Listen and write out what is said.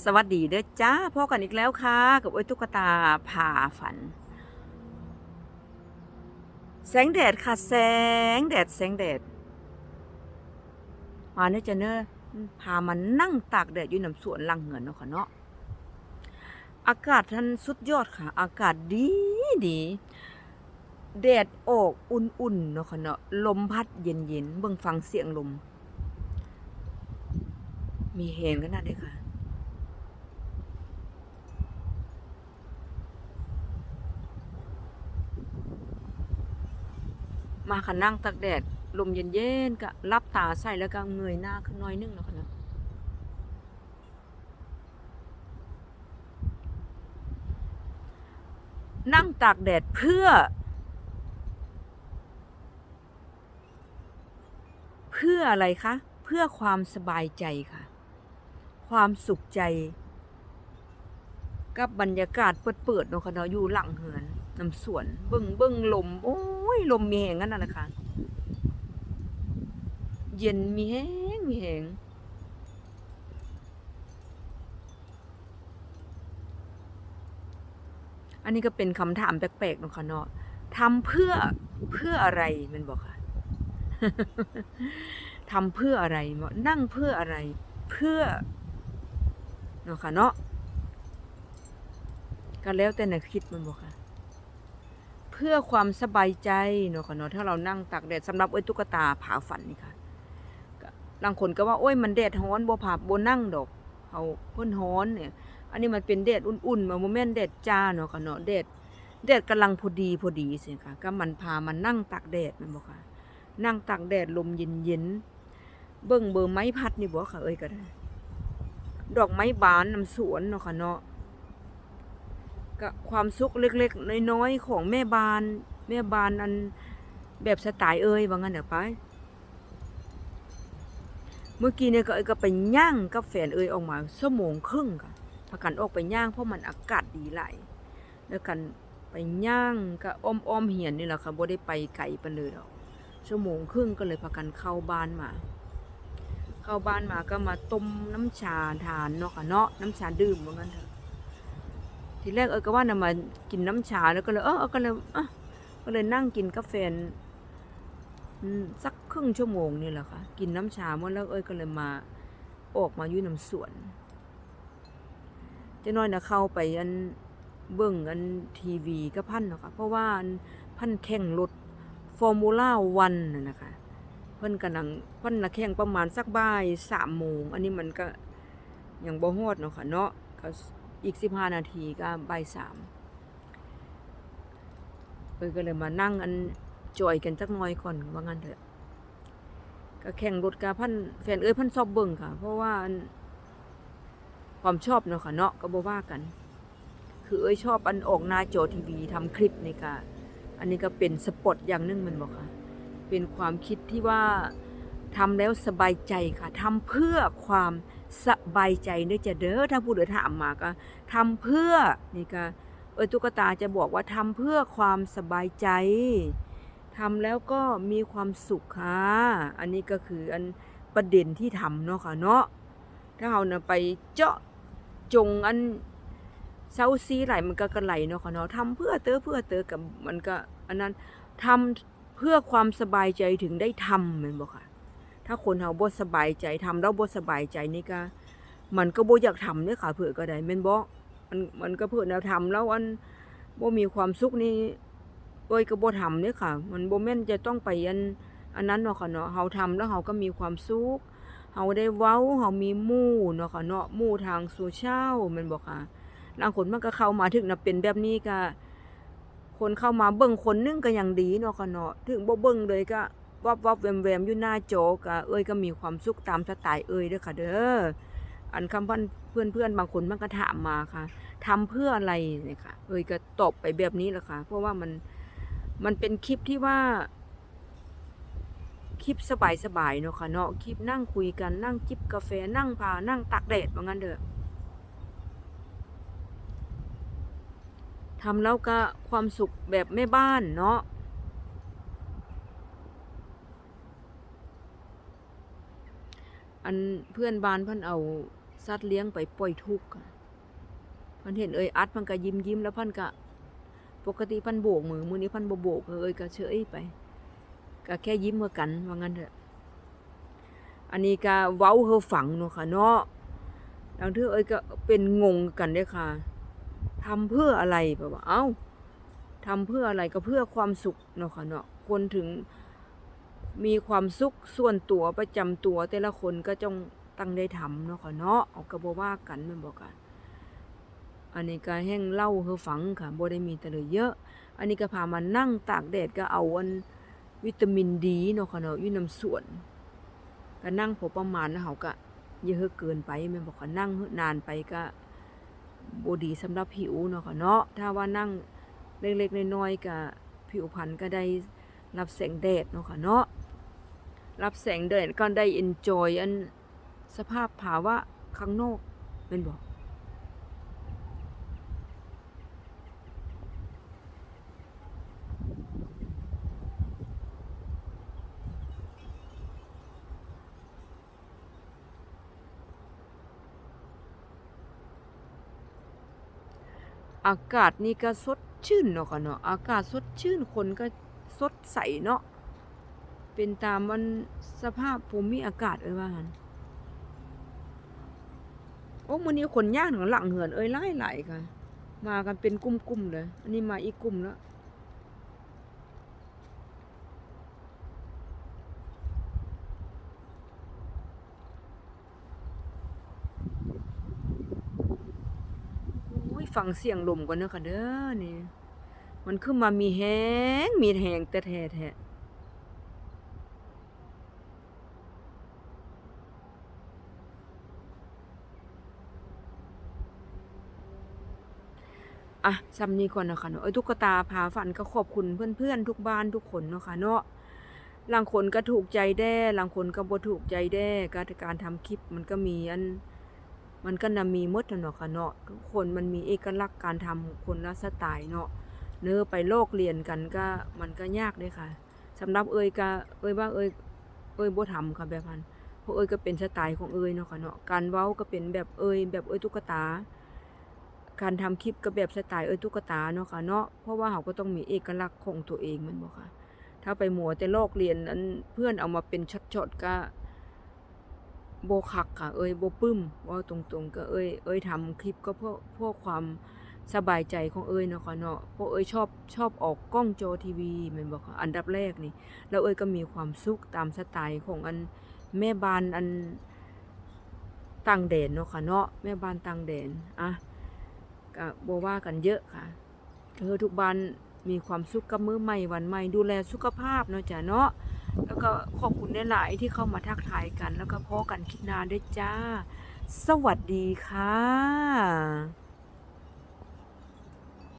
สวัสดีเด้อจ้าพ่อกันอีกแล้วค่ะ กับโอ้ยตุ๊กตาผ่าฝัน แสงแดดค่ะ แสงแดดแสงแดด มาเนื้อจะเนื้อพามันนั่งตากแดดอยู่น้ำสวนลังเงินเนาะค่ะเนาะอากาศท่านสุดยอดค่ะ อากาศดีดีแดดออกอุ่นๆเนาะค่ะเนาะลมพัดเย็นๆเบิ่งฟังเสียงลม มีเฮงขนาดเลยค่ะ มาค่ะนั่งตากแดด ลมเย็นๆก็รับตาใส่แล้วก็เงยหน้าขึ้นน้อยนึงแล้วค่ะนะนั่งตากแดดเพื่อ เพื่ออะไรคะ เพื่อความสบายใจค่ะ ความสุขใจ กับบรรยากาศเปิดๆเนาะค่ะเนาะอยู่หลังเหือนน้ำสวน เบิ่งเบิ่งลม โอ้ ยลมมีแหงกันนั่นแหละค่ะ เย็นมีแหงมีแหงอันนี้ก็เป็นคำถามแปลกๆนะคะเนาะทำเพื่อเพื่ออะไรมันบอกค่ะทำเพื่ออะไรเนาะนั่งเพื่ออะไร เพื่อเนาะค่ะเนาะก็แล้วแต่ในคิดมันบอกค่ะ เพื่อความสบายใจเนาะค่ะเนาะถ้าเรานั่งตากแดดสำหรับไอ้ยตุ๊กตาผาฝันนี่ค่ะบางคนก็ว่าโอ้ยมันแดดร้อนบ่ผาบ่นั่งดอกเอาเพิ่นร้อนเนี่ย อันนี้มันเป็นแดดอุ่นๆมาโมเมนต์แดดจ้าเนาะค่ะเนาะแดดแดดกำลังพอดีพอดีสิค่ะก็มันพามันนั่งตากแดดแมันบอกค่ะ นั่งตากแดดลมเย็นๆเบิ่งเบอร์ไม้พัดนี่บ่ค่ะเอ้ยก็ได้ดอกไม้บานน้ำสวนเนาะค่ะเนาะ ก็ความสุขเล็กๆ น้อยๆ ของแม่บาน แม่บานอันแบบสไตล์เอ้ยว่างั้นเดี๋ยวไปเมื่อกี้เนี่ยก็เอ้ยก็ไปย่างกับแฟนเอ้ยออกมาชั่วโมงครึ่งค่ะพากันออกไปย่างเพราะมันอากาศดีหลายแล้วกันไปย่างก็อ้อมๆเหียนนี่แหละค่ะบ่ได้ไปไกลปาเลยดอกชั่วโมงครึ่งก็เลยพากันเข้าบ้านมา เข้าบ้านมาก็มาต้มน้ำชาทานเนาะค่ะเนาะน้ำชาดื่มว่างั้นเถอะ ทีแรกเออก็ว่านะมากินน้ำชาแล้วก็เลยเออเออก็เลยอะก็เลยนั่งกินกาแฟสักครึ่งชั่วโมงนี่แหละค่ะ กินน้ำชาหมดแล้วเอ้ยก็เลยมาออกมาอยู่น้ำสวนเจะน้อยนะเข้าไปอันเบิ่งอันทีวีก็พันเนาะค่ะเพราะว่าอันพันแข่งรถฟอร์มูล่าวันน่ะนะคะเพิ่นกำลังเพิ่นนะแข่งประมาณสักบ่ายสามโมงอันนี้มันก็ยังบ่ฮอดเนาะค่ะเนาะ อีกสิบห้านาทีก็บ่ายสามเพิ่นก็เลยมานั่งอันจอยกันจักหน่อยก่อนว่างั้นเถอะ ก็แข่งรถกาพันแฟนเอ้ยพันชอบเบิ่งค่ะ เพราะว่าความชอบเนาะค่ะเนาะก็บ่ว่ากัน คือเอ้ยชอบอันออกหน้าจอทีวีทำคลิปในการอันนี้ก็เป็นสปอตอย่างนึงมันบอกค่ะ เป็นความคิดที่ว่า ทำแล้วสบายใจค่ะทำเพื่อความสบายใจเด้อจะเด้อถ้าผู้เดือถามมาก็ทำเพื่อนี่ก็เออตุ๊กตาจะบอกว่าทำเพื่อความสบายใจทำแล้วก็มีความสุขค่ะ อันนี้ก็คืออันประเด็นที่ทำเนาะค่ะเนาะถ้าเรานะไปเจาะจงอันเซาซีไหลมันก็กระไหลเนาะค่ะเนาะทำเพื่อเตอเพื่อเตอกับมันก็อันนั้นทำเพื่อความสบายใจถึงได้ทำแมันบอกค่ะ ถ้าคนเฮาบ่สบายใจทำแล้วบ่สบายใจนี่ก็ มันก็บ่อยากทำเนี่ค่ะเผื่อก็ได้แม่นบ่มันมันก็เพื่อแนวทำแล้วอันบ่มีความสุขนี่เอ้ยก็บ่ทำเนี่ค่ะ มันบ่แม่นจะต้องไปอันอันนั้นเนาะค่ะเนาะเฮาทำแล้วเฮาก็มีความสุขเฮาได้เว้าเฮามีหมู่เนาะค่ะเนาะหมู่ทางโซเชียลแม่นบ่ค่ะบางคนมันก็เข้ามาถึงนะเป็นแบบนี้ก็คนเข้ามาเบิ่งคนนึงก็ยังดีเนาะค่ะเนาะถึงบ่เบิ่งเลยก็ วับวับแวมแวมอยู่หน้าโจอก็เอ้ยก็มีความสุขตามสไตล์เอ้ยเด้อค่ะ เด้ออันคำพันเพื่อนเพื่อนๆบางคนมันก็ถามมาค่ะทำเพื่ออะไรเนี่ยค่ะ เอ้ยก็ตอบไปแบบนี้แหละค่ะ เพราะว่ามันมันเป็นคลิปที่ว่า คลิปสบายๆเนาะค่ะเนาะคลิปนั่งคุยกันนั่งจิบกาแฟนั่งพานั่งตากแดดว่างั้นเถอทำแล้วก็ความสุขแบบแม่บ้านเนาะ อันเพื่อนบ้านเพิ่นเอาสัตว์เลี้ยงไปปล่อยทุกข์อะเพันเห็นเอ้ยอัดมันก็ยิ้มยิ้มแล้วเพันก็ปกติเพันโบกมือมือนี้เพันบโบกเอ้ยก็เฉยไปก็แค่ยิ้มเมื่อกันว่างั้นเถอะอันนี้ก็เว้าเฮอฝังเนาะค่ะเนาะบางทื่เอ้ยก็เป็นงงกันเด้อค่ะทำเพื่ออะไรแบบว่าเอ้าทำเพื่ออะไรก็เพื่อความสุขเนาะค่ะเนาะคนถึง มีความสุขส่วนตัวประจำตัว แต่ละคนก็จงตั้งได้ทำเนาะค่ะเนาะเอาก็บ่ว่ากันม่นบ่กันอันนี้ก็แห้งเล่าเฮอฝังค่ะบ่ได้มีแต่เลยเยอะ อันนี้ก็พามานั่งตากแดดก็เอาอันวิตามินดีเนาะค่ะเนาะอยู่น้ำส่วนก็นั่งพอประมาณนะเขาก็เยอะเกินไปม่นบอกว่านั่งนานไปก็บ่ดีสำหรับผิวเนาะค่ะเนาะถ้าว่านั่งเล็กๆน้อยๆก็ผิวพรรณก็ได้รับแสงแดดเนาะค่ะเนาะ รับแสงแดดก็ได้ enjoy อันสภาพภาวะข้างนอกแม่นบอกอากาศนี่ก็สดชื่นเนาะค่ะเนาะอากาศสดชื่นคนก็สดใสเนาะ เป็นตามมันสภาพภูมิอากาศเอ้ยว่าหันโอ้มื้อนี้คนย่างของหลังเหือนเอ้ยหลายๆค่ะ มากันเป็นกลุ่มๆเลยอันนี้มาอีกกลุ่มแล้วฟังเสียงลมก่อนเด้อค่ะเด้อนี่ มันขึ้นมามีแฮงมีแหงแต่แท้แท้ อะซ้ำนี้ก่อนนะคะเนาะเอ้ยตุ๊กตาพาฝันก็ขอบคุณเพื่อนๆ ทุกบ้านทุกคนเนาะค่ะเนาะบางคนก็ถูกใจแด้บางคนก็บ่ถูกใจแด้การการทำคลิปมันก็มีอันมันก็นะมีหมดเนาะค่ะเนาะทุกคนมันมีเอกลักษณ์การทำคนละสไตล์เนาะเนื้อไปโลกเรียนกันก็มันก็ยากเด้ค่ะสำหรับเอ่ยก็เอ่ยว่าเอ่ยเอ่ยบ่ทำค่ะแบบนั้นเพราะเอ่ยก็เป็นสไตล์ของเอ่ยเนาะค่ะเนาะการเว้าก็เป็นแบบเอ่ยแบบเอ่ยตุ๊กตา การทำคลิปก็แบบสไตล์เอ่ยตุ๊กตาเนาะค่ะเนาะเพราะว่าเขาก็ต้องมีเอกลักษณ์ของตัวเองมันบ่ค่ะ ถ้าไปหมัวแต่โลกเรียนอันเพื่อนเอามาเป็นช็อตๆก็โบคักค่ะ เอ้ยโบปึ้มว่าตรงๆ ก็เอ้ยเอ้ยทำคลิปก็เพื่อเพื่อความสบายใจของเอ้ยเนาะค่ะเนาะเพราะเอ้ยชอบชอบออกกล้องจอทีวีม่นบ่ค่ะอันดับแรกนี่ แล้วเอ้ยก็มีความสุขตามสไตล์ของอันแม่บ้านอันต่างแดนเนาะค่ะเนาะแม่บ้านต่างแดนอะ ก็บว่ากันเยอะค่ะเธอทุกบ้านมีความสุขกับมื้อใหม่วันใหม่ดูแลสุขภาพเนาะจ้ะเนาะแล้วก็ขอบคุณหลายที่เข้ามาทักทายกัน แล้วก็พอกันคิดนานด้วยจ้า สวัสดีค่ะ